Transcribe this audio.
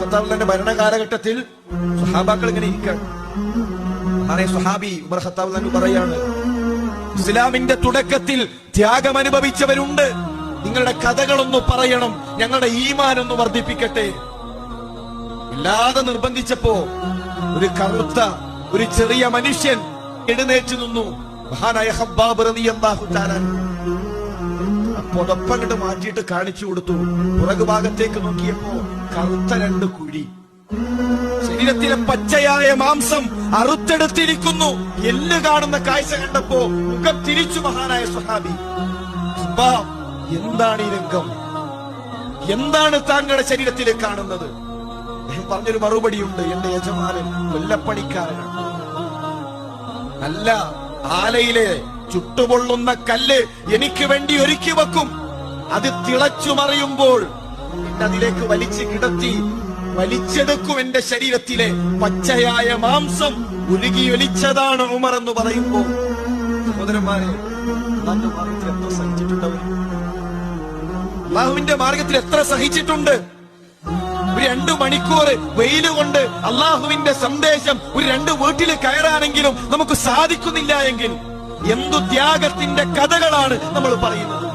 ഖത്താബിന്റെ ഭരണകാലഘട്ടത്തിൽ സുഹാബാക്കൾ ഇങ്ങനെ ഇരിക്കണം അങ്ങനെ സുഹാബി ഉമർ ഖത്താബ് തന്നെ പറയാണ് ഇസ്ലാമിന്റെ തുടക്കത്തിൽ ത്യാഗം അനുഭവിച്ചവരുണ്ട്. നിങ്ങളുടെ കഥകളൊന്ന് പറയണം ഞങ്ങളുടെ ഈമാൻ ഒന്ന് വർദ്ധിപ്പിക്കട്ടെ. ഇല്ലാതെ നിർബന്ധിച്ചപ്പോ ഒരു കറുത്ത ഒരു ചെറിയ മനുഷ്യൻ എഴുന്നേറ്റ് നിന്നു. മഹാനായ ഹബ്ബാബ് റളിയല്ലാഹു തആല പുതപ്പങ്ങട്ട് മാറ്റിയിട്ട് കാണിച്ചു കൊടുത്തു. പുറകു ഭാഗത്തേക്ക് നോക്കിയപ്പോ കറുത്ത രണ്ട് കുഴി. ശരീരത്തിലെ പച്ചയായ മാംസം അറുത്തെടുത്തിരിക്കുന്നു. എല്ല് കാണുന്ന കാഴ്ച കണ്ടപ്പോ മുഖം തിരിച്ചു മഹാനായ സ്വഹാബി. എന്താണ് ഈ രംഗം? എന്താണ് താങ്കളുടെ ശരീരത്തിൽ കാണുന്നത്? പറഞ്ഞൊരു മറുപടിയുണ്ട് എന്റെ യജമാനൻ കൊല്ലപ്പണിക്കാരനാണ്. അല്ല ആലയിലെ ചുട്ടുപൊള്ളുന്ന കല്ല് എനിക്ക് വേണ്ടി ഒരുക്കി വെക്കും. അത് തിളച്ചു മറിയുമ്പോൾ അതിലേക്ക് വലിച്ചു കിടത്തി വലിച്ചെടുക്കും എന്റെ ശരീരത്തിലെ പച്ചയായ മാംസം. ഉരുകി ഒലിച്ചതാണ് ഉമർ എന്ന് പറയുമ്പോ സഹോദരന്മാരെ എത്ര സഹിച്ചിട്ടുണ്ടവർ അള്ളാഹുവിന്റെ മാർഗത്തിൽ എത്ര സഹിച്ചിട്ടുണ്ട്? ഒരു രണ്ടു മണിക്കൂർ വെയിൽ കൊണ്ട് അള്ളാഹുവിന്റെ സന്ദേശം ഒരു രണ്ട് വീട്ടിൽ കയറാനെങ്കിലും നമുക്ക് സാധിക്കുന്നില്ല എങ്കിൽ എന്തു ത്യാഗത്തിന്റെ കഥകളാണ് നമ്മൾ പറയുന്നത്.